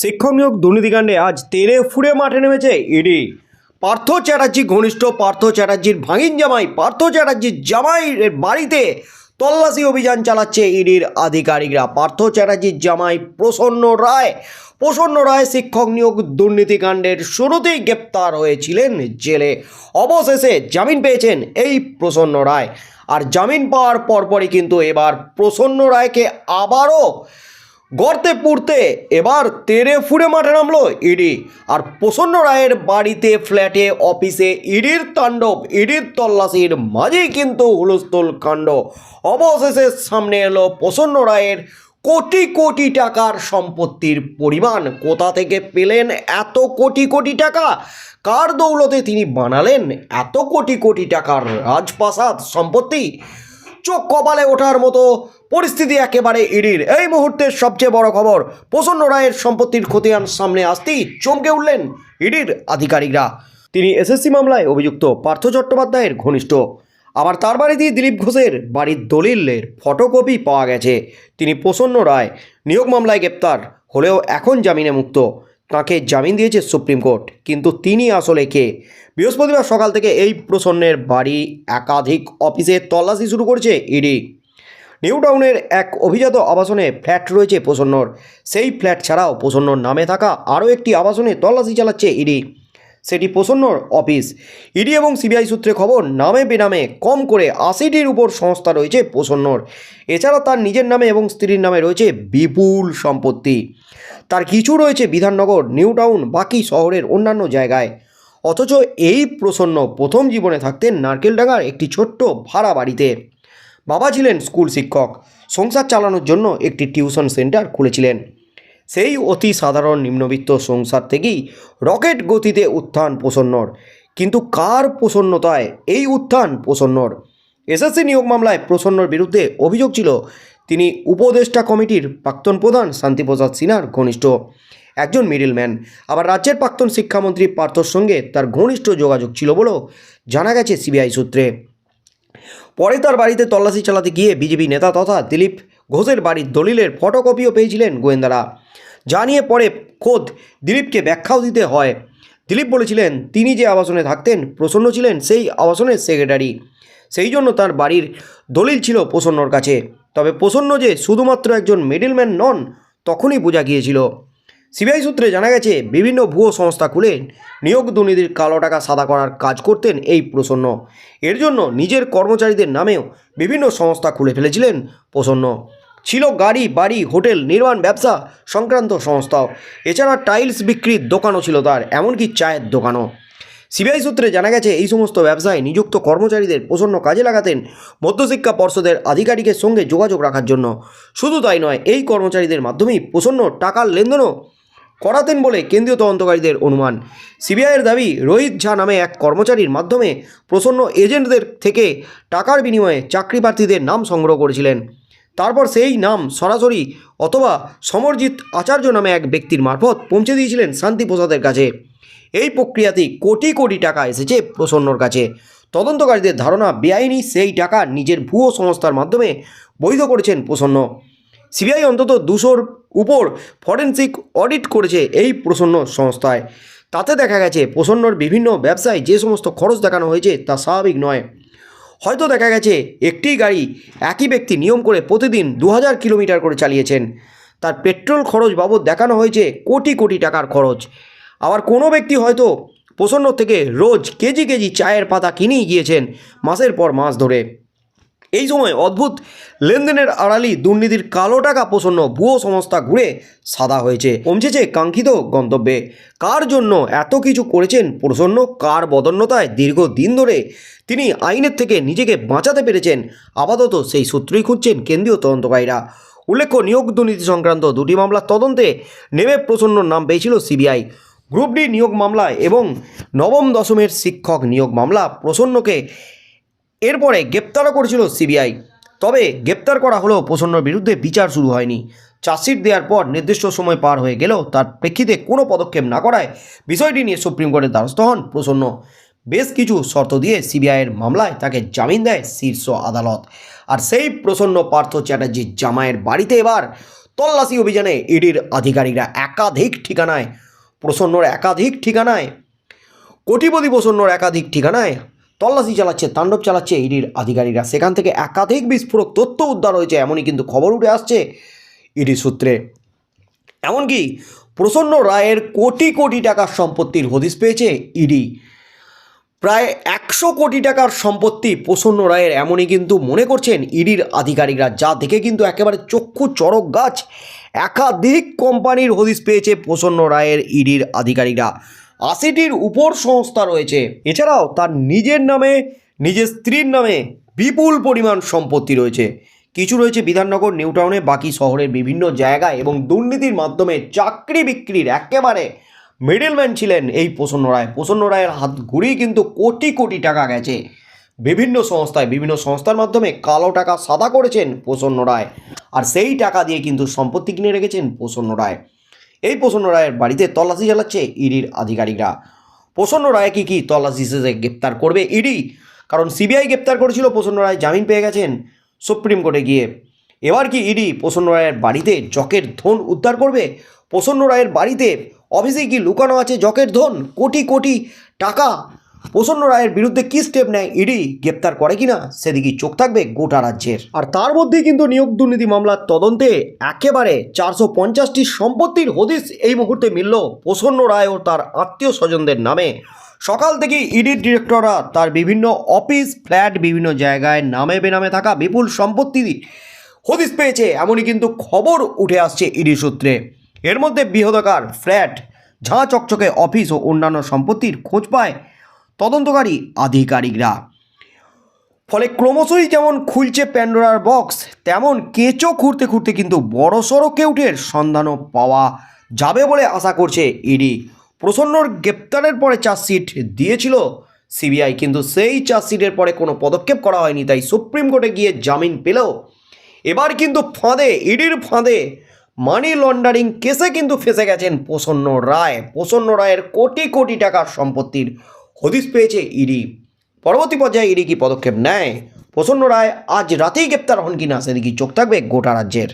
শিক্ষক নিয়োগ দুর্নীতিকাণ্ডে আজ তেরে ফুড়ে মাঠে নেমেছে ইডি। পার্থ চ্যাটার্জি ঘনিষ্ঠ, পার্থ চ্যাটার্জির ভাঙিন জামাই, পার্থ চ্যাটার্জির জামাইয়ের বাড়িতে তল্লাশি অভিযান চালাচ্ছে ইডির আধিকারিকরা। পার্থ চ্যাটার্জির জামাই প্রসন্ন রায় প্রসন্ন রায় শিক্ষক নিয়োগ দুর্নীতিকাণ্ডের শুরুতেই গ্রেপ্তার হয়েছিলেন জেলে। অবশেষে জামিন পেয়েছেন এই প্রসন্ন রায়। আর জামিন পাওয়ার পরপরই কিন্তু এবার প্রসন্ন রায়কে আবারও গর্তে পুড়তে এবার তেরে ফুড়ে মাঠে নামলো ইডি। আর প্রসন্ন রায়ের বাড়িতে, ফ্ল্যাটে, অফিসে ইডির তাণ্ডব, ইডির তল্লাশির মাঝেই কিন্তু হুলস্থুল কাণ্ড। অবশেষে সামনে এলো প্রসন্ন রায়ের কোটি কোটি টাকার সম্পত্তির পরিমাণ। কোথা থেকে পেলেন এত কোটি কোটি টাকা? কার দৌলতে তিনি বানালেন এত কোটি কোটি টাকার রাজপ্রাসাদ সম্পত্তি? চোখ কপালে ওঠার মতো পরিস্থিতি একেবারে ইডির। এই মুহূর্তের সবচেয়ে বড় খবর, প্রসন্ন রায়ের সম্পত্তির খতিয়ান সামনে আসতেই চমকে উঠলেন ইডির আধিকারিকরা। তিনি এসএসসি মামলায় অভিযুক্ত পার্থ চট্টোপাধ্যায়ের ঘনিষ্ঠ। আবার তার বাড়িতেই দিলীপ ঘোষের বাড়ির দলিলের ফটোকপি পাওয়া গেছে। তিনি প্রসন্ন রায়, নিয়োগ মামলায় গ্রেপ্তার, হলেও এখন জামিনে মুক্ত। তাকে জামিন দিয়েছে সুপ্রিম কোর্ট। কিন্তু তিনি আসলে কে? বৃহস্পতিবার সকাল থেকে এই প্রসন্নের বাড়ি একাধিক অফিসে তল্লাশি শুরু করছে ইডি। নিউ টাউনের এক অভিজাত আবাসনে ফ্ল্যাট রয়েছে প্রসন্নর। সেই ফ্ল্যাট ছাড়াও প্রসন্নর নামে থাকা আরও একটি আবাসনে তল্লাশি চালাচ্ছে ইডি। সেটি প্রসন্নর অফিস। ইডি এবং সিবিআই সূত্রে খবর, নামে বেনামে কম করে আশিটির উপর সংস্থা রয়েছে প্রসন্নর। এছাড়া তার নিজের নামে এবং স্ত্রীর নামে রয়েছে বিপুল সম্পত্তি। তার কিছু রয়েছে বিধাননগর, নিউ টাউন, বাকি শহরের অন্যান্য জায়গায়। অথচ এই প্রসন্ন প্রথম জীবনে থাকতেন নারকেলডাঙ্গার একটি ছোট্ট ভাড়া বাড়িতে। বাবা ছিলেন স্কুল শিক্ষক। সংসার চালানোর জন্য একটি টিউশন সেন্টার খুলেছিলেন। সেই অতি সাধারণ নিম্নবিত্ত সংসার থেকেই রকেট গতিতে উত্থান প্রসন্নর। কিন্তু কার প্রসন্নতায় এই উত্থান প্রসন্নর? এসএসসি নিয়োগ মামলায় প্রসন্নর বিরুদ্ধে অভিযোগ ছিল তিনি উপদেষ্টা কমিটির প্রাক্তন প্রধান শান্তিপ্রসাদ সিনহার ঘনিষ্ঠ একজন মিডিলম্যান। আবার রাজ্যের প্রাক্তন শিক্ষামন্ত্রী পার্থর সঙ্গে তার ঘনিষ্ঠ যোগাযোগ ছিল বলেও জানা গেছে সিবিআই সূত্রে। পরে তার বাড়িতে তল্লাশি চালাতে গিয়ে বিজেপি নেতা তথা দিলীপ ঘোষের বাড়ির দলিলের ফটোকপিও পেয়েছিলেন গোয়েন্দারা। জানিয়ে পরে খোদ দিলীপকে ব্যাখ্যাও দিতে হয়। দিলীপ বলেছিলেন, তিনি যে আবাসনে থাকতেন, প্রসন্ন ছিলেন, সেই আবাসনের সেক্রেটারি সেই জন্য তার বাড়ির দলিল ছিল প্রসন্নর কাছে। তবে প্রসন্ন যে শুধুমাত্র একজন মিডলম্যান নন, তখনই বোঝা গিয়েছিল। সিবিআই সূত্রে জানা গেছে, বিভিন্ন ভুয়ো সংস্থা খুলে নিয়োগ দুর্নীতির কালো টাকা সাদা করার কাজ করতেন এই প্রসন্ন। এর জন্য নিজের কর্মচারীদের নামেও বিভিন্ন সংস্থা খুলে ফেলেছিলেন প্রসন্ন। ছিল গাড়ি, বাড়ি, হোটেল, নির্মাণ, ব্যবসা সংক্রান্ত সংস্থাও এছাড়া টাইলস বিক্রির দোকানও ছিল তার, এমনকি চায়ের দোকানও। সিবিআই সূত্রে জানা গেছে, এই সমস্ত ব্যবসায় নিযুক্ত কর্মচারীদের প্রসন্ন কাজে লাগাতেন মধ্যশিক্ষা পর্ষদের আধিকারিকের সঙ্গে যোগাযোগ রাখার জন্য। শুধু তাই নয়, এই কর্মচারীদের মাধ্যমেই প্রসন্ন টাকার লেনদেনও করাতেন বলে কেন্দ্রীয় তদন্তকারীদের অনুমান। সিবিআইয়ের দাবি, রোহিত ঝা নামে এক কর্মচারীর মাধ্যমে প্রসন্ন এজেন্টদের থেকে টাকার বিনিময়ে চাকরি প্রার্থীদের নাম সংগ্রহ করেছিলেন। তারপর সেই নাম সরাসরি অথবা সমরজিৎ আচার্য নামে এক ব্যক্তির মারফত পৌঁছে দিয়েছিলেন শান্তিপ্রসাদের কাছে। এই প্রক্রিয়াতেই কোটি কোটি টাকা এসেছে প্রসন্নর কাছে। তদন্তকারীদের ধারণা, বেআইনি সেই টাকা নিজের ভুয়ো সংস্থার মাধ্যমে বৈধ করেছেন প্রসন্ন। সিবিআই অন্তত দুশোর উপর ফরেন্সিক অডিট করেছে এই প্রসন্ন সংস্থায়। তাতে দেখা গেছে, প্রসন্নর বিভিন্ন ব্যবসায় যে সমস্ত খরচ দেখানো হয়েছে তা স্বাভাবিক নয়। হয়তো দেখা গেছে একটি গাড়ি একই ব্যক্তি নিয়ম করে প্রতিদিন দু হাজার কিলোমিটার করে চালিয়েছেন। তার পেট্রোল খরচ বাবদ দেখানো হয়েছে কোটি কোটি টাকার খরচ। আবার কোনো ব্যক্তি হয়তো প্রসন্ন থেকে রোজ কেজি কেজি চায়ের পাতা কিনেই গিয়েছেন মাসের পর মাস ধরে। এই সময় অদ্ভুত লেনদেনের আড়ালি, দুর্নীতির কালো টাকা প্রসন্ন ভুয়ো সংস্থা ঘুরে সাদা হয়েছে। পৌঁছেছে কাঙ্ক্ষিত গন্তব্যে। কার জন্য এত কিছু করেছেন প্রসন্ন? কার বদন্যতায় দীর্ঘদিন ধরে তিনি আইনের থেকে নিজেকে বাঁচাতে পেরেছেন? আপাতত সেই সূত্রই খুঁজছেন কেন্দ্রীয় তদন্তকারীরা। উল্লেখ্য, নিয়োগ দুর্নীতি সংক্রান্ত দুটি মামলার তদন্তে নেমে প্রসন্নর নাম পেয়েছিল সিবিআই। গ্রুপ ডি নিয়োগ মামলা এবং নবম দশমের শিক্ষক নিয়োগ মামলা প্রসন্নকে এরপরে গ্রেপ্তারও করেছিল সিবিআই। তবে গ্রেপ্তার করা হলেও প্রসন্নর বিরুদ্ধে বিচার শুরু হয়নি। চার্জশিট দেওয়ার পর নির্দিষ্ট সময় পার হয়ে গেলেও তার প্রেক্ষিতে কোনো পদক্ষেপ না করায় বিষয়টি নিয়ে সুপ্রিম কোর্টের দ্বারস্থ হন প্রসন্ন। বেশ কিছু শর্ত দিয়ে সিবিআইয়ের মামলায় তাকে জামিন দেয় শীর্ষ আদালত। আর সেই প্রসন্ন পার্থ চ্যাটার্জির জামাইয়ের বাড়িতে এবার তল্লাশি অভিযানে ইডির আধিকারিকরা একাধিক ঠিকানায়, প্রসন্নর একাধিক ঠিকানায়, কোটিপতি প্রসন্নর একাধিক ঠিকানায় তল্লাশি চালাচ্ছে, তাণ্ডব চালাচ্ছে ইডির আধিকারিকরা। সেখান থেকে একাধিক বিস্ফোরক তথ্য উদ্ধার হয়েছে, এমনই কিন্তু খবর উঠে আসছে ইডি সূত্রে। এমনকি প্রসন্ন রায়ের কোটি কোটি টাকার সম্পত্তির হদিশ পেয়েছে ইডি। প্রায় একশো কোটি টাকার সম্পত্তি প্রসন্ন রায়ের, এমনই কিন্তু মনে করছেন ইডির আধিকারিকরা, যা দেখে কিন্তু একেবারে চক্ষু চড়ক গাছ একাধিক কোম্পানির হদিশ পেয়েছে প্রসন্ন রায়ের, ইডির আধিকারিকরা। আশিটির উপর সংস্থা রয়েছে। এছাড়াও তার নিজের নামে, নিজের স্ত্রীর নামে বিপুল পরিমাণ সম্পত্তি রয়েছে। কিছু রয়েছে বিধাননগর নিউটাউনে বাকি শহরের বিভিন্ন জায়গায় এবং দুর্নীতির মাধ্যমে চাকরি বিক্রির একেবারে মিডলম্যান ছিলেন এই প্রসন্ন রায়। প্রসন্ন রায়ের হাত ঘুরেই কিন্তু কোটি কোটি টাকা গেছে। বিভিন্ন সংস্থায়, বিভিন্ন সংস্থার মাধ্যমে কালো টাকা সাদা করেছেন প্রসন্ন রায়। আর সেই টাকা দিয়ে কিন্তু সম্পত্তি কিনে রেখেছেন প্রসন্ন রায়। এই প্রসন্ন রায়ের বাড়িতে তল্লাশি চালাচ্ছে ইডির আধিকারিকরা। প্রসন্ন রায় কি কি তল্লাশি শেষে গ্রেপ্তার করবে ইডি? কারণ সিবিআই গ্রেপ্তার করেছিল প্রসন্ন রায়, জামিন পেয়ে গেছেন সুপ্রিম কোর্টে গিয়ে। এবার কি ইডি প্রসন্ন রায়ের বাড়িতে জকের ধন উদ্ধার করবে? প্রসন্ন রায়ের বাড়িতে অফিসে কি লুকানো আছে জকের ধন? কোটি কোটি টাকা প্রসন্ন রায়ের বিরুদ্ধে কি স্টেপ নেয় ইডি? গ্রেপ্তার করে কিনা? সেদিকে চোখ থাকবে গোটা রাজ্যের। আর তার মধ্যেই কিন্তু নিয়োগ দুর্নীতি মামলার তদন্তে একেবারে চারশো পঞ্চাশটি সম্পত্তির হদিস এই মুহূর্তে মিলল প্রসন্ন রায় ও তার আত্মীয় স্বজনদের নামে। সকাল থেকে ইডির ডিরেক্টররা তার বিভিন্ন অফিস, ফ্ল্যাট, বিভিন্ন জায়গায় নামে বেনামে থাকা বিপুল সম্পত্তি হদিস পেয়েছে, এমনই কিন্তু খবর উঠে আসছে ইডি সূত্রে। এর মধ্যে বৃহদাকার ফ্ল্যাট, ঝাঁ চকচকে অফিস ও অন্যান্য সম্পত্তির খোঁজ পায় তদন্তকারী আধিকারিকরা। ফলে ক্রমশই যেমন খুলছে প্যান্ডোরার বক্স, তেমন কেঁচো খুঁড়তে খুঁড়তে কিন্তু বড় সড়ো কেউটের সন্ধানও পাওয়া যাবে বলে আশা করছে ইডি। প্রসন্নর গ্রেপ্তারের পরে চার্জশিট দিয়েছিল সিবিআই, কিন্তু সেই চার্জশিটের পরে কোনো পদক্ষেপ করা হয়নি, তাই সুপ্রিম কোর্টে গিয়ে জামিন পেলেও এবার কিন্তু ফাঁদে, ইডির ফাঁদে মানি লন্ডারিং কেসে কিন্তু ফেসে গেছেন প্রসন্ন রায়। প্রসন্ন রায়ের কোটি কোটি টাকার সম্পত্তির হদিশ পেয়েছে ইডি। পরবর্তী পর্যায়ে ইডি কি পদক্ষেপ নেয়? প্রসন্ন রায়, আজ রাতেই গ্রেপ্তার হন কি কিনা সেদিকে চোখ থাকবে গোটা রাজ্যের।